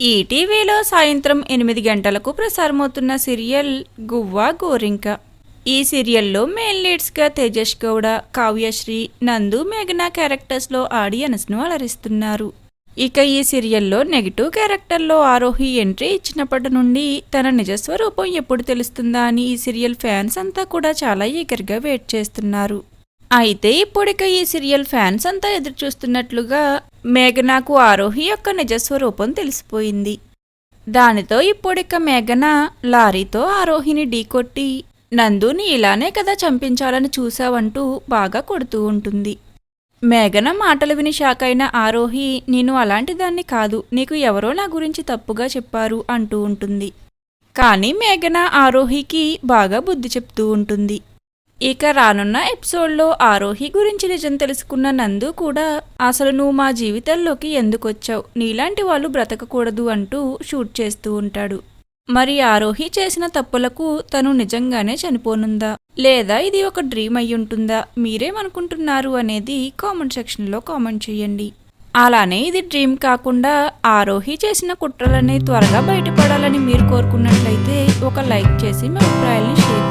ఈటీవీలో సాయంత్రం ఎనిమిది గంటలకు ప్రసారమవుతున్న సీరియల్ గువ్వా గోరింక. ఈ సీరియల్లో మెయిన్ లీడ్స్గా తేజస్ గౌడ కావ్యశ్రీ నందు మేఘనా క్యారెక్టర్స్లో ఆడియన్స్ను అలరిస్తున్నారు. ఇక ఈ సీరియల్లో నెగిటివ్ క్యారెక్టర్లో ఆరోహి ఎంట్రీ ఇచ్చినప్పటి నుండి తన నిజస్వరూపం ఎప్పుడు తెలుస్తుందా అని ఈ సీరియల్ ఫ్యాన్స్ అంతా కూడా చాలా ఈగర్గా వెయిట్ చేస్తున్నారు. అయితే ఇప్పుడిక ఈ సీరియల్ ఫ్యాన్స్ అంతా ఎదురుచూస్తున్నట్లుగా మేఘనాకు ఆరోహి యొక్క నిజస్వరూపం తెలిసిపోయింది. దానితో ఇప్పుడిక మేఘన లారీతో ఆరోహిని ఢీకొట్టి నందుని ఇలానే కదా చంపించాలని చూశావంటూ బాగా కొడుతూ ఉంటుంది. మేఘన మాటలు విని షాక్ అయిన ఆరోహి నేను అలాంటి దాన్ని కాదు నీకు ఎవరో నా గురించి తప్పుగా చెప్పారు అంటూ ఉంటుంది. కానీ మేఘన ఆరోహికి బాగా బుద్ధి చెప్తూ ఉంటుంది. ఇక రానున్న ఎపిసోడ్లో ఆరోహి గురించి నిజం తెలుసుకున్న నందు కూడా అసలు నువ్వు మా జీవితంలోకి ఎందుకొచ్చావు? నీలాంటి వాళ్ళు బ్రతకకూడదు అంటూ షూట్ చేస్తూ ఉంటాడు. మరి ఆరోహి చేసిన తప్పులకు తను నిజంగానే చనిపోనుందా? లేదా ఇది ఒక డ్రీమ్ అయ్యుంటుందా? మీరేమనుకుంటున్నారు అనేది కామెంట్ సెక్షన్లో కామెంట్ చేయండి. అలానే ఇది డ్రీమ్ కాకుండా ఆరోహి చేసిన కుట్రలని త్వరగా బయటపడాలని మీరు కోరుకున్నట్లయితే ఒక లైక్ చేసి మీ అభిప్రాయాల్ని షేర్